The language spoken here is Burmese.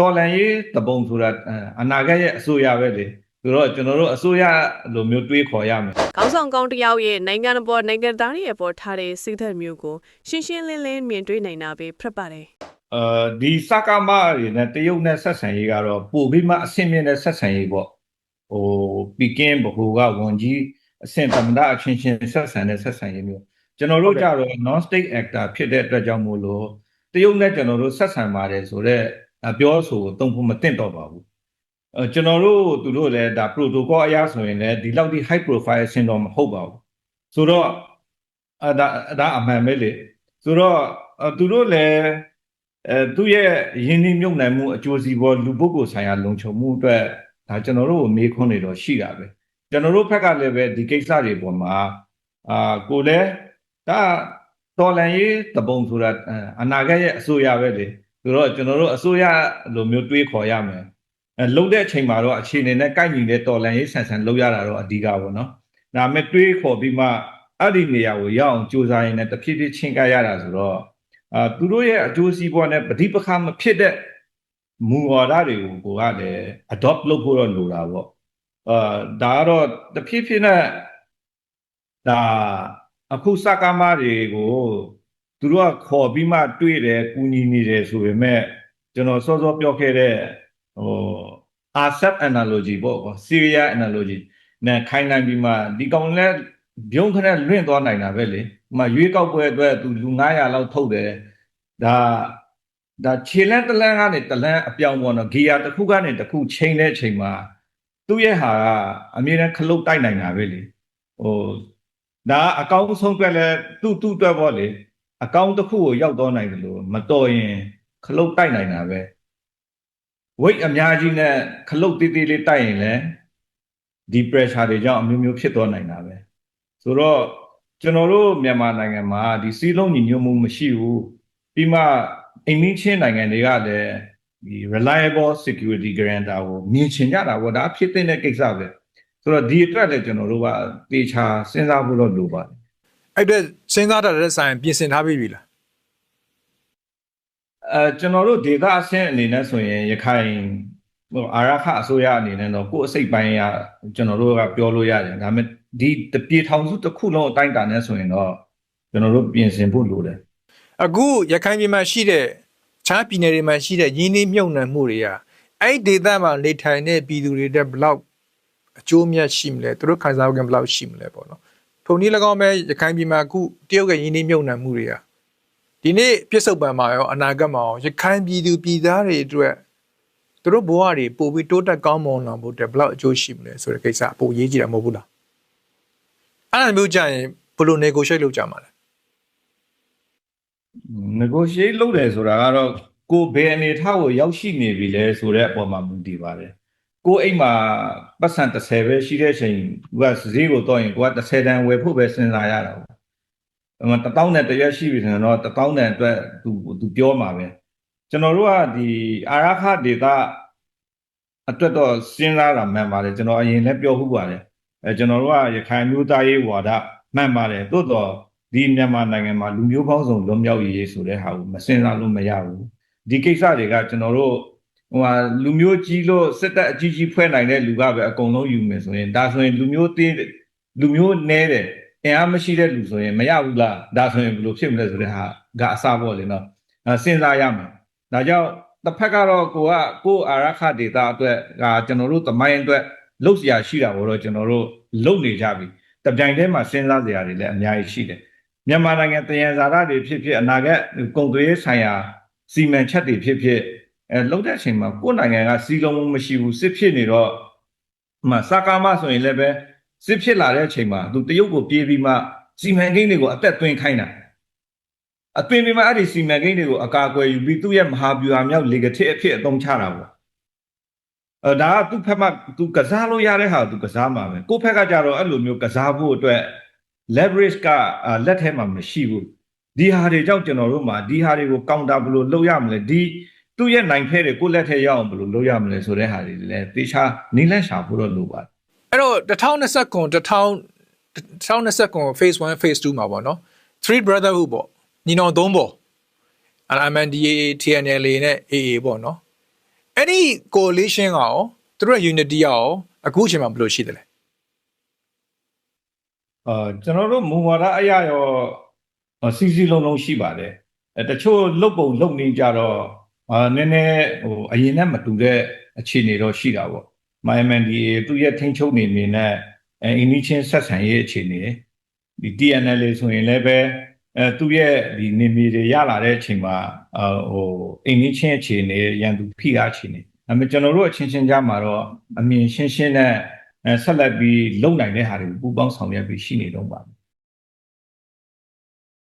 တော်လန်ရေးတပုံဆိုတာအနာဂတ်ရဲ့အစိုးရပဲလေဆိုတော့ကျွန်တော်တို့အစိုးရလိုမျိုးတွေးခေါ်ရမယ်ခေါင်းဆောင်ကောင်းတစ်ယောက်ရဲ့နိုင်ငံပေါ်နိုင်ငံသားတွေရဲ့ပေါ်ထားတဲ့စိတ်သက်မျိုးကိုရှင်းရှင်းလင်းလင်းမြင်တွေ့နိုင်တာပဲဖြစ်ပါတယ်အဲဒီစကားမတွေနဲ့တရုတ်နဲ့ဆက်ဆံရေးကတော့ပိုပြီးမှအဆင်မြင့်တဲ့ဆက်ဆံရေးပေါ့ဟိုပီကင်းဘဟိုကဝန်ကြီးအဆင့်သမ္မတအချင်းချင်းဆက်ဆံတဲ့ဆက်ဆံရေးမျိုးကျွန်တော်တို့ကြတော့ non state actor ဖြစ်တဲ့အတွက်ကြောင့်မို့လို့တရုတ်နဲ့ကျွန်တော်တို့ဆက်ဆံပါတယ်ဆိုတော့ ပြောဆိုတုံ့ဖို့မတင်တော့ပါဘူးအဲကျွန်တော်တို့သူတို့လည်းဒါ protocol အရဆိုရင်လည်းဒီလောက်ဒီ high profile ဆင်တော့မဟုတ်ပါဘူးဆိုတော့အဲဒါဒါအမှန်ပဲလေဆိုတော့သူတို့လည်းအဲသူရဲ့ရင်းနှီးမြုပ်နှံမှုအကျိုးစီးပွားလူပုဂ္ဂိုလ်ဆိုင်ရာလုံခြုံမှုအတွက်ဒါကျွန်တော်တို့ကိုမေးခွန်းနေတော့ရှိတာပဲကျွန်တော်တို့ဘက်ကလည်းပဲဒီကိစ္စတွေပေါ်မှာအာကိုလည်းဒါတော်လန်ရေးတပုံဆိုတာအနာဂတ်ရဲ့အစိုးရပဲလေ ဆိုတော့ကျွန်တော်တို့အစိုးရလိုမျိုးတွေးခေါ်ရမယ်အဲလုံတဲ့အချိန်မှာတော့အခြေအနေနဲ့ကိုက်ညီတဲ့တော်လန်ရေးဆန်ဆန်လုပ်ရတာတော့အဓိကပေါ့နော်ဒါမဲ့တွေးခေါ်ပြီးမှအဲ့ဒီနေရာကိုရောက်အောင်စူးစမ်းရင်းနဲ့တဖြည်းဖြည်းချင်းကပ်ရတာဆိုတော့အာသူတို့ရဲ့အကျိုးစီးပွားနဲ့ပဋိပက္ခမဖြစ်တဲ့မူဝါဒတွေကိုကိုကလည်း adopt လုပ်ဖို့တော့လိုတာပေါ့အာဒါကတော့တဖြည်းဖြည်းနဲ့ဒါအခုစကားမတွေကို သူတို့ကခေါ်ပြီးမှတွေ့တယ်ကူညီနေတယ်ဆိုပေမဲ့ကျွန်တော်စောစောပြောခဲ့တဲ့ဟို ASEP analogy ပေါ့ကွာ Syria analogy နဲ့ခိုင်းနိုင်ပြီးမှဒီကောင်လည်းဘုံခနဲ့လွင့်သွားနိုင်တာပဲလေ။မှရွေးကောက်ပွဲအတွက်သူလူ900လောက်ထုတ်တယ်။ဒါဒါခြေလန်းတလန်းကနေတလန်းအပြောင်းပေါ်တော့ဂီယာတစ်ခုကနေတစ်ခုချိန်တဲ့အချိန်မှာသူ့ရဲ့ဟာကအမြဲတမ်းခလုတ်တိုက်နိုင်တာပဲလေ။ဟိုဒါအကောင်းဆုံးအတွက်လဲသူ့သူ့အတွက်ပေါ့လေ အကောင်းတစ်ခုကိုရောက်တော့နိုင်တယ်လို့မတော်ရင်ခလုတ်တိုက်နိုင်တာပဲဝိတ်အများကြီးနဲ့ခလုတ်သေးသေးလေးတိုက်ရင်လည်းဒီ pressure တွေကြောင့်အမျိုးမျိုးဖြစ်သွားနိုင်တာပဲဆိုတော့ကျွန်တော်တို့မြန်မာနိုင်ငံမှာဒီစီးလုံးညီညွတ်မှုမရှိဘူးပြီးမှအိမ်မင်းချင်းနိုင်ငံတွေကလည်းဒီ reliable security guarantor ကိုမြင်ချင်ကြတာပေါ့ဒါဖြစ်တဲ့ကိစ္စပဲဆိုတော့ဒီအတွက်လည်းကျွန်တော်တို့ကတေချာစဉ်းစားဖို့တော့လိုပါတယ် အဲ့အတွက်စဉ်းစားတာတဲ့ဆိုင်ပြင်ဆင်ထားပြီးပြီလားအဲကျွန်တော်တို့ဒေတာအဆင့်အနေနဲ့ဆိုရင်ရခိုင်ဟိုအာရခအစိုးရအနေနဲ့တော့ကိုယ်အစိတ်ပိုင်းရကျွန်တော်တို့ကပြောလို့ရတယ်ဒါပေမဲ့ဒီတပြေထောင်စုတစ်ခုလုံးအတိုင်းတာနဲ့ဆိုရင်တော့ကျွန်တော်တို့ပြင်ဆင်ဖို့လိုတယ်အခုရခိုင်ပြည်မှာရှိတဲ့ချားပြည်နယ်တွေမှာရှိတဲ့ရင်းနှီးမြုပ်နှံမှုတွေကအဲ့ဒီဒေသမှာနေထိုင်တဲ့ပြည်သူတွေတဲ့ဘလောက်အကျိုးမြတ်ရှိမလဲသူတို့ခံစားမှုကဘလောက်ရှိမလဲပေါ့နော် ထုံနည်း၎င်းပဲရခိုင်ပြည်မှာအခုတရုတ်ကရင်းနှီးမြုပ်နှံမှုတွေကဒီနေ့ပြစ္ဆုတ်ပံမှာရောအနာဂတ်မှာရောရခိုင်ပြည်သူပြည်သားတွေအတွက်သူတို့ဘဝတွေပို့ပြီးတိုးတက်ကောင်းမွန်လာဖို့တဲ့ဘလောက်အကျိုးရှိမလဲဆိုတဲ့ကိစ္စအပိုရေးကြည့်တာမဟုတ်ဘူးလားအဲ့ဒါမျိုးကြရင်ဘယ်လို negotiate လုပ်ကြမှာလဲ negotiate လုပ်တယ်ဆိုတာကတော့ကိုဘယ်အနေထားကိုရောက်ရှိနေပြီလဲဆိုတဲ့အပေါ်မှာမူတည်ပါတယ် ကိုအိမ်မှာပတ်စံ30ပဲရှိတဲ့အချိန်ကဈေးကိုတော့ရင်ကိုက30တန်ဝယ်ဖို့ပဲစဉ်းစားရတာပေါ့အမှ1000နဲ့တရက်ရှိပြီဆိုရင်တော့1000တန်အတွက်သူသူပြောမှာပဲကျွန်တော်တို့ကဒီအာရခဒေတာအတွက်တော့စဉ်းစားတာမှန်ပါတယ်ကျွန်တော်အရင်လည်းပြောခုပါတယ်အဲကျွန်တော်တို့ကရခိုင်မျိုးသားရေးဝါဒမှန်ပါတယ်သို့တော့ဒီမြန်မာနိုင်ငံမှာလူမျိုးပေါင်းစုံလွတ်မြောက်ရေးဆိုတဲ့ဟာကိုမစဉ်းစားလို့မရဘူးဒီကိစ္စတွေကကျွန်တော်တို့ ဟိုဟာလူမျိုးကြီးလို့စစ်တပ်အကြီးကြီးဖွဲ့နိုင်တဲ့လူကပဲအကုန်လုံးယူမယ်ဆိုရင်ဒါဆိုရင်လူမျိုးသေးလူမျိုးနဲတယ်အင်အားမရှိတဲ့လူဆိုရင်မရဘူးလားဒါဆိုရင်ဘယ်လိုဖြစ်မလဲဆိုတဲ့ဟာကအစပေါ့လေနော်အဲစဉ်းစားရမယ်ဒါကြောင့်တစ်ဖက်ကတော့ကိုကကိုအာရခဒေတာအတွက်ကကျွန်တော်တို့တမိုင်းအတွက်လုပ်စရာရှိတာဘောတော့ကျွန်တော်တို့လုပ်နေကြပြီတပြိုင်တည်းမှာစဉ်းစားစရာတွေလည်းအများကြီးရှိတယ်မြန်မာနိုင်ငံတယံဇာတာတွေဖြစ်ဖြစ်အနာဂတ်ကုန်သွယ်ရေးဆိုင်ရာစီမံချက်တွေဖြစ်ဖြစ် အဲလောက်တဲ့အချိန်မှာကိုယ်နိုင်ငံကစီလုံးမှုမရှိဘူးစစ်ဖြစ်နေတော့မှစကားမဆိုရင်လည်းပဲစစ်ဖြစ်လာတဲ့အချိန်မှာသူတရုတ်ကိုပြေးပြီးမှစီမံကိန်းတွေကိုအသက်သွင်းခိုင်းတာအသွင်ပြီးမှအဲ့ဒီစီမံကိန်းတွေကိုအကာအကွယ်ယူပြီးသူ့ရဲ့မဟာဗျူဟာမြောက်လေကတိအဖြစ်အသုံးချတာပေါ့အဲဒါကသူ့ဖက်မှသူကစားလို့ရတဲ့ဟာသူကစားမှာပဲကိုယ့်ဖက်ကကြတော့အဲ့လိုမျိုးကစားဖို့အတွက် leverage ကလက်ထဲမှာမရှိဘူးဒီဟာတွေကြောင့်ကျွန်တော်တို့မှာဒီဟာတွေကို counter ဘယ်လိုလုပ်ရမလဲဒီ သူ့ရဲ့နိုင်ဖဲတွေကိုလက်ထဲရောက်အောင်ဘယ်လိုလုပ်ရမလဲဆိုတဲ့ဟာတွေလည်းတေချာနီးလန့်ရှာဖို့တော့လိုပါတယ်အဲ့တော့2029 2029 phase 1 phase 2မှာပေါ့နော်3 brotherhood ပေါ့ညီနောင်သုံးပေါ့ MNDAA TNLA နဲ့ AA ပေါ့နော်အဲ့ဒီ coalition ကရောသူတို့ရဲ့ unity ကရောအခုအချိန်မှာဘယ်လိုရှိသလဲအာကျွန်တော်တို့မူဝါဒအရရောအာစီစီလုံးလုံးရှိပါတယ်အဲတချို့လုတ်ပုံလုတ်နေကြတော့ အာနည်းနည်းဟိုအရင်နဲ့မတူတဲ့အခြေအနေတော့ရှိတာပေါ့ MNDA သူရဲ့ထိန်းချုပ်နေနေနဲ့အဲအင်းကြီးချင်းဆက်ဆံရေးအခြေအနေဒီ TNL ဆိုရင်လည်းပဲအဲသူရဲ့ဒီနေမီတွေရလာတဲ့အချိန်မှာအာဟိုအင်းကြီးချင်းအခြေအနေရန်သူဖိအားအခြေအနေဒါပေမဲ့ကျွန်တော်တို့အချင်းချင်းကြားမှာတော့အမြင်ရှင်းရှင်းနဲ့အဲဆက်လက်ပြီးလုံနိုင်တဲ့ဟာတွေကိုပူးပေါင်းဆောင်ရွက်ပြီးရှိနေတော့ပါမယ်